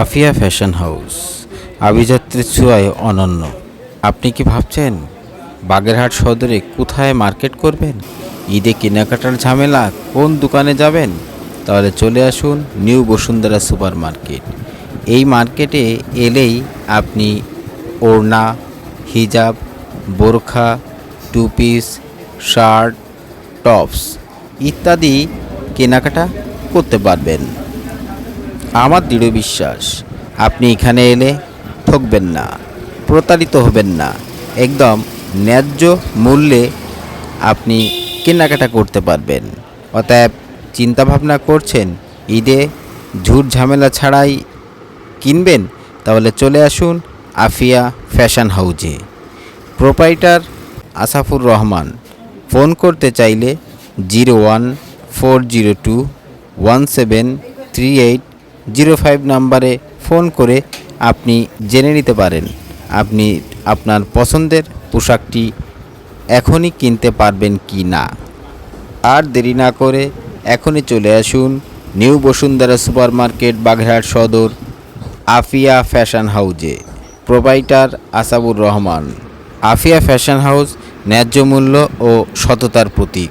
Afia fashion house. আভিজাত্যের ছোঁয়ায় অনন্য। আপনি কি ভাবছেন, বাগেরহাট সদরে কোথায় মার্কেট করবেন? ঈদে কেনাকাটার ঝামেলা কোন দোকানে যাবেন? তাহলে চলে আসুন নিউ বসুন্ধরা সুপার মার্কেট এই মার্কেটে এলেই আপনি ওড়না, হিজাব, বোরখা, টু পিস, শার্ট, টপস ইত্যাদি কেনাকাটা করতে পারবেন। আমার দৃঢ় বিশ্বাস, আপনি এখানে এলে ঠকবেন না, প্রতারিত হবেন না। একদম ন্যায্য মূল্যে আপনি কেনাকাটা করতে পারবেন। অতএব চিন্তাভাবনা করছেন, ঈদে ঝুট ঝামেলা ছাড়াই কিনবেন? তাহলে চলে আসুন আফিয়া ফ্যাশন হাউজে। প্রোপাইটার আসাফুর রহমান, ফোন করতে চাইলে zero one four zero two one seven three eight zero five নাম্বারে ফোন করে আপনি জেনে নিতে পারেন। আপনি আপনার পছন্দের পোশাকটি এখনই কিনতে পারবেন কি না। আর দেরি না করে এখনই চলে আসুন new Bashundhara super market Bagerhat Sadar, Afia fashion হাউজে। Proprietor Asabur Rahman. Afia fashion house ন্যায্য মূল্য ও সততার প্রতীক।